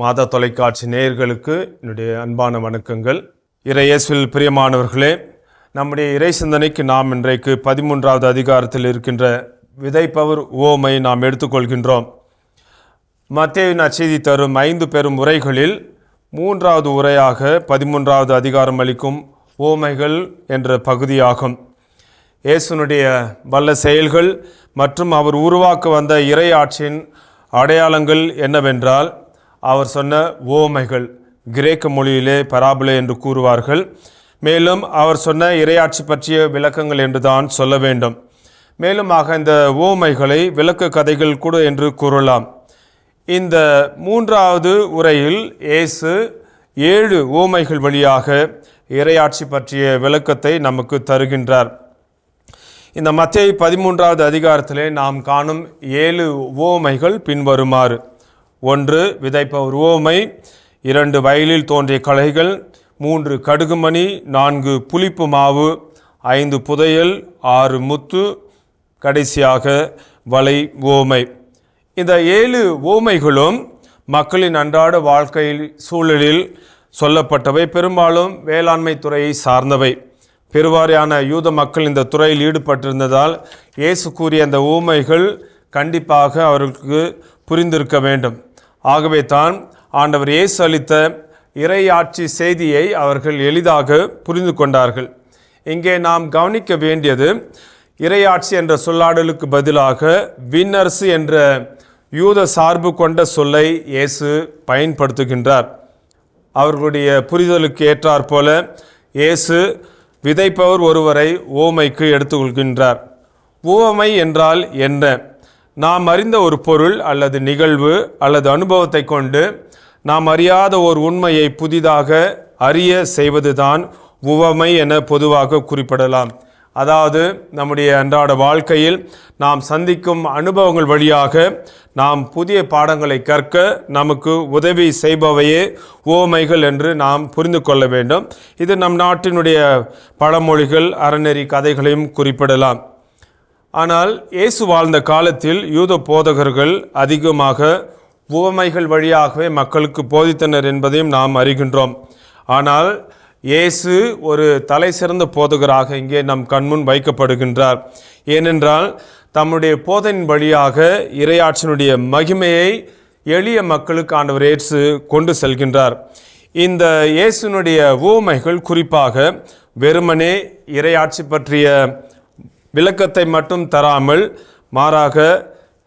மாதா தொலைக்காட்சி நேயர்களுக்கு என்னுடைய அன்பான வணக்கங்கள். இறையேசுவில் பிரியமானவர்களே நம்முடைய இறை சிந்தனைக்கு நாம் இன்றைக்கு பதிமூன்றாவது அதிகாரத்தில் இருக்கின்ற விதைப்பவர் ஓமை நாம் எடுத்துக்கொள்கின்றோம். மத்தேயுவின் அச்செய்தி தரும் ஐந்து பெரும் உரைகளில் மூன்றாவது உரையாக பதிமூன்றாவது அதிகாரம் அளிக்கும் ஓமைகள் என்ற பகுதியாகும். இயேசுனுடைய வல்ல செயல்கள் மற்றும் அவர் உருவாக்க வந்த இறையாட்சியின் அடையாளங்கள் என்னவென்றால் அவர் சொன்ன ஓமைகள் கிரேக்க மொழியிலே பராபுலே என்று கூறுவார்கள். மேலும் அவர் சொன்ன இறையாட்சி பற்றிய விளக்கங்கள் என்று தான் சொல்ல வேண்டும். மேலுமாக இந்த ஓமைகளை விளக்க கதைகள் கூட என்று கூறலாம். இந்த மூன்றாவது உரையில் இயேசு ஏழு ஓமைகள் வழியாக இறையாட்சி பற்றிய விளக்கத்தை நமக்கு தருகின்றார். இந்த மத்திய பதிமூன்றாவது அதிகாரத்திலே நாம் காணும் ஏழு ஓமைகள் பின்வருமாறு. ஒன்று விதைப்பவர் ஓமை இரண்டு வயலில் தோன்றிய களைகள். மூன்று கடுகுமணி. நான்கு புளிப்பு மாவு. ஐந்து புதையல். ஆறு முத்து. கடைசியாக வலை ஓமை இந்த ஏழு ஓமைகளும் மக்களின் அன்றாட வாழ்க்கையில் சூழலில் சொல்லப்பட்டவை. பெரும்பாலும் வேளாண்மை துறையை சார்ந்தவை. பெருவாரியான யூத மக்கள் இந்த துறையில் ஈடுபட்டிருந்ததால் இயேசு கூறிய அந்த ஊமைகள் கண்டிப்பாக அவர்களுக்கு புரிந்திருக்க வேண்டும். ஆகவே தான் ஆண்டவர் இயேசு அளித்த இறையாட்சி செய்தியை அவர்கள் எளிதாக புரிந்து கொண்டார்கள். இங்கே நாம் கவனிக்க வேண்டியது இறையாட்சி என்ற சொல்லாடலுக்கு பதிலாக விண்ணரசு என்ற யூத சார்பு கொண்ட சொல்லை இயேசு பயன்படுத்துகின்றார். அவர்களுடைய புரிதலுக்கு ஏற்றாற் போல இயேசு விதைப்பவர் ஒருவரை ஓமைக்கு எடுத்துக்கொள்கின்றார். ஓமை என்றால் என்ன? நாம் அறிந்த ஒரு பொருள் அல்லது நிகழ்வு அல்லது அனுபவத்தை கொண்டு நாம் அறியாத ஒரு உண்மையை புதிதாக அறிய செய்வதுதான் உவமை என பொதுவாக குறிப்பிடலாம். அதாவது நம்முடைய அன்றாட வாழ்க்கையில் நாம் சந்திக்கும் அனுபவங்கள் வழியாக நாம் புதிய பாடங்களை கற்க நமக்கு உதவி செய்பவையே ஓமைகள் என்று நாம் புரிந்து கொள்ள வேண்டும். இது நம் நாட்டினுடைய பழமொழிகள் அறநெறி கதைகளையும் குறிப்பிடலாம். ஆனால் இயேசு வாழ்ந்த காலத்தில் யூத போதகர்கள் அதிகமாக உவமைகள் வழியாகவே மக்களுக்கு போதித்தனர் என்பதையும் நாம் அறிகின்றோம். ஆனால் இயேசு ஒரு தலை சிறந்த போதகராக இங்கே நம் கண்முன் வைக்கப்படுகின்றார். ஏனென்றால் தம்முடைய போதனின் வழியாக இறையாட்சியினுடைய மகிமையை எளிய மக்களுக்கு ஆண்டவர் இயேசு கொண்டு செல்கின்றார். இந்த இயேசுனுடைய ஊமைகள் குறிப்பாக வெறுமனே இறையாட்சி பற்றிய விளக்கத்தை மட்டும் தராமல் மாறாக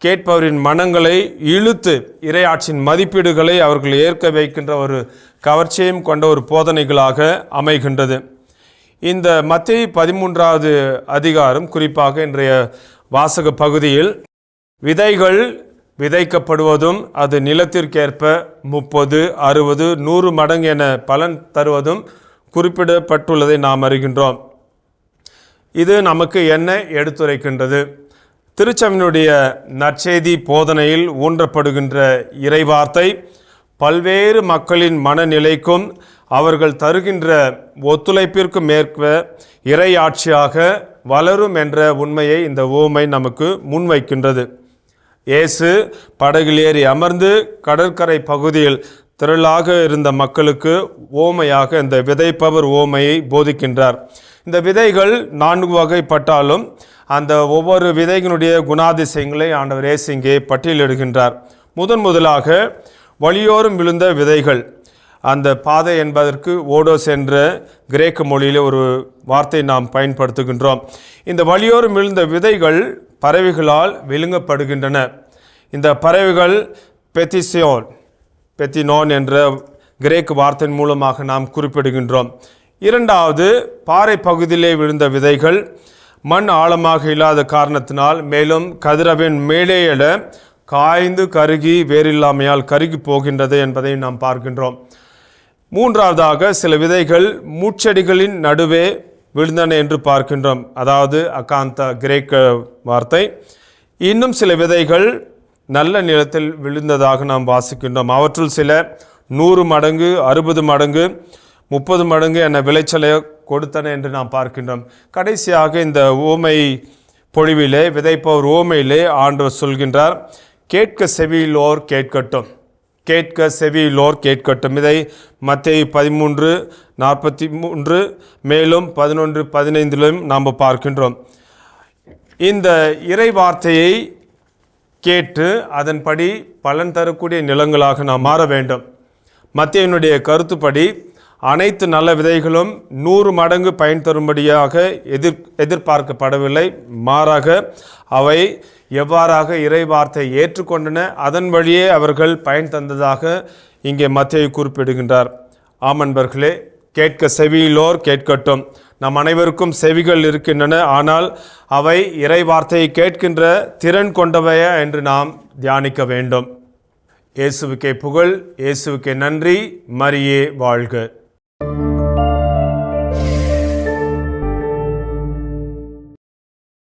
கேட்பவரின் மனங்களை இழுத்து இறையாட்சியின் மதிப்பீடுகளை அவர்கள் ஏற்க வைக்கின்ற ஒரு கவர்ச்சியும் கொண்ட ஒரு போதனைகளாக அமைகின்றது. இந்த மத்திய பதிமூன்றாவது அதிகாரம் குறிப்பாக இன்றைய வாசக பகுதியில் விதைகள் விதைக்கப்படுவதும் அது நிலத்திற்கேற்ப முப்பது அறுபது நூறு மடங்கு என பலன் தருவதும் குறிப்பிடப்பட்டுள்ளதை நாம் அறிகின்றோம். இது நமக்கு என்ன எடுத்துரைக்கின்றது? திருச்சமினுடைய நற்செய்தி போதனையில் ஊன்றப்படுகின்ற இறைவார்த்தை பல்வேறு மக்களின் மனநிலைக்கும் அவர்கள் தருகின்ற ஒத்துழைப்பிற்கும் மேற்க இறையாட்சியாக வளரும் என்ற உண்மையை இந்த ஓமை நமக்கு முன்வைக்கின்றது. இயேசு படகில் ஏறி அமர்ந்து கடற்கரை பகுதியில் திரளாக இருந்த மக்களுக்கு ஓமையாக இந்த விதைப்பவர் ஓமையை போதிக்கின்றார். இந்த விதைகள் நான்கு வகைப்பட்டாலும் அந்த ஒவ்வொரு விதைகளுடைய குணாதிசயங்களை ஆண்டவர் இயேசு இங்கே பட்டியலிடுகின்றார். முதன் முதலாக வழியோரும் விழுந்த விதைகள். அந்த பாதை என்பதற்கு ஓடோஸ் என்ற கிரேக்க மொழியில் ஒரு வார்த்தை நாம் பயன்படுத்துகின்றோம். இந்த வழியோரும் விழுந்த விதைகள் பறவைகளால் விழுங்கப்படுகின்றன. இந்த பறவைகள் பெத்திசியோன் பெத்தினோன் என்ற கிரேக்கு வார்த்தையின் மூலமாக நாம் குறிப்பிடுகின்றோம். இரண்டாவது பாறை பகுதியிலே விழுந்த விதைகள் மண் ஆழமாக இல்லாத காரணத்தினால் மேலும் கதிரவின் மேலே எழ காய்ந்து கருகி வேறில்லாமையால் கருகி போகின்றது என்பதை நாம் பார்க்கின்றோம். மூன்றாவதாக சில விதைகள் மூச்செடிகளின் நடுவே விழுந்தன என்று பார்க்கின்றோம். அதாவது அகாந்த கிரேக்க வார்த்தை. இன்னும் சில விதைகள் நல்ல நிலத்தில் விழுந்ததாக நாம் வாசிக்கின்றோம். அவற்றுள் சில நூறு மடங்கு அறுபது மடங்கு முப்பது மடங்கு என விளைச்சலை கொடுத்தன என்று நாம் பார்க்கின்றோம். கடைசியாக இந்த ஓமை பொழிவிலே விதைப்பவர் ஓமையிலே ஆண்டவர் சொல்கின்றார் கேட்க செவியிலோர் கேட்கட்டும். கேட்க செவியிலோர் கேட்கட்டும். இதை மத்திய பதிமூன்று நாற்பத்தி மூன்று மேலும் பதினொன்று பதினைந்திலும் நாம் பார்க்கின்றோம். இந்த இறை வார்த்தையை கேட்டு அதன்படி பலன் தரக்கூடிய நிலங்களாக நாம் மாற வேண்டும். மத்தியனுடைய கருத்துப்படி அனைத்து நல்ல விதைகளும் நூறு மடங்கு பயன் தரும்படியாக எதிர் எதிர்பார்க்கப்படவில்லை. மாறாக அவை எவ்வாறாக இறைவார்த்தை ஏற்றுக்கொண்டன அதன் வழியே அவர்கள் பயன் தந்ததாக இங்கே மத்தியை குறிப்பிடுகின்றார். ஆமன்பர்களே கேட்க செவியிலோர் கேட்கட்டும். நம் அனைவருக்கும் செவிகள் இருக்கின்றன. ஆனால் அவை இறை வார்த்தையை கேட்கின்ற திறன் கொண்டவையா என்று நாம் தியானிக்க வேண்டும். இயேசுவுக்கே புகழ் இயேசுவுக்கே நன்றி. மரியே வாழ்க.